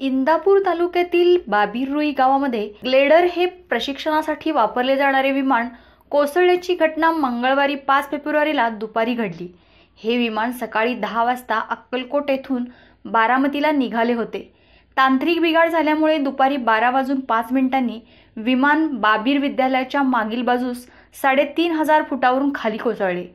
इंदापूर तालुक्यातील बाबीरुई गावामध्ये ग्लेडर हे प्रशिक्षणासाठी वापरले जाणारे विमान कोसळल्याची घटना मंगळवारी पाच फेब्रुवारीला दुपारी घडली. हे विमान सकाळी दहा वाजता अक्कलकोट येथून बारामतीला निघाले होते. तांत्रिक बिघाड झाल्यामुळे दुपारी बारा वाजून पाच मिनिटांनी विमान बाबीर विद्यालयाच्या मागील बाजूस साडेतीन हजार फुटावरून खाली कोसळले.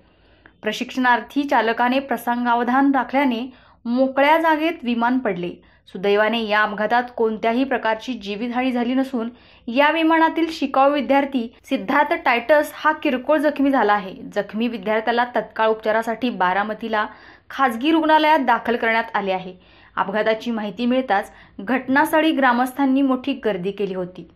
प्रशिक्षणार्थी चालकाने प्रसंगावधान राखल्याने मोकळ्या जागेत विमान पडले. सुदैवाने या अपघातात कोणत्याही प्रकारची जीवितहानी झाली नसून या विमानातील शिकाऊ विद्यार्थी सिद्धार्थ टायटस हा किरकोळ जखमी झाला आहे. जखमी विद्यार्थ्याला तत्काळ उपचारासाठी बारामतीला खाजगी रुग्णालयात दाखल करण्यात आले आहे. अपघाताची माहिती मिळताच घटनास्थळी ग्रामस्थांनी मोठी गर्दी केली होती.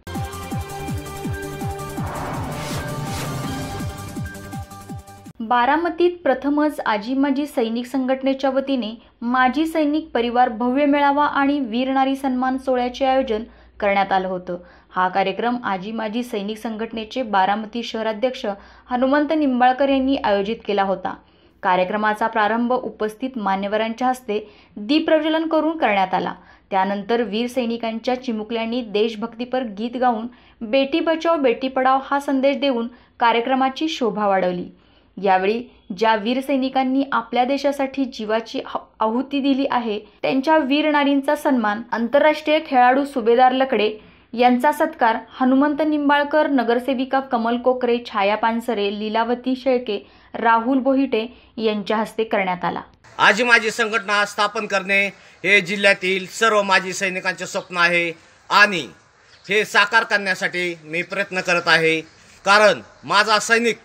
बारामतीत प्रथमच आजीमाजी सैनिक संघटनेच्या वतीने माजी सैनिक परिवार भव्य मेळावा आणि वीर नारी सन्मान सोहळ्याचे आयोजन करण्यात आलं होतं. हा कार्यक्रम आजी माजी सैनिक संघटनेचे बारामती शहराध्यक्ष हनुमंत निंबाळकर यांनी आयोजित केला होता. कार्यक्रमाचा प्रारंभ उपस्थित मान्यवरांच्या हस्ते दीपप्रज्वलन करून करण्यात आला. त्यानंतर वीर सैनिकांच्या चिमुकल्यांनी देशभक्तीपर गीत गाऊन बेटी बचाव बेटी पढाव हा संदेश देऊन कार्यक्रमाची शोभा वाढवली. यावेळी ज्या वीर सैनिकांनी आपल्या देशासाठी जीवाची आहुती दिली आहे त्यांच्या वीर नारींचा सन्मान आंतरराष्ट्रीय खेळाडू सुभेदार लकडे यांचा सत्कार हनुमंत निंबाळकर नगरसेविका कमल कोकरे छाया पानसरे लीलावती शेळके राहुल बोहिटे यांच्या हस्ते करण्यात आला. आजी माझी संघटना स्थापन करणे हे जिल्ह्यातील सर्व माजी सैनिकांचे स्वप्न आहे आणि हे साकार करण्यासाठी मी प्रयत्न करत आहे. कारण माझा सैनिक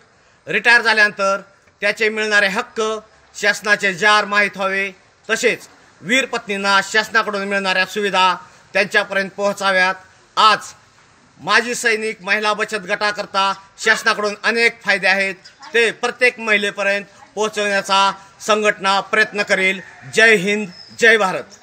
रिटायर झाल्यानंतर त्याचे मिळणारे हक्क शासनाचे जार माहीत व्हावे. तसेच वीर पत्नींना शासनाकडून मिळणाऱ्या सुविधा त्यांच्यापर्यंत पोहोचाव्यात. आज माजी सैनिक महिला बचत गटाकरता शासनाकडून अनेक फायदे आहेत. ते प्रत्येक महिलेपर्यंत पोहोचवण्याचा संघटना प्रयत्न करेल. जय हिंद जय भारत.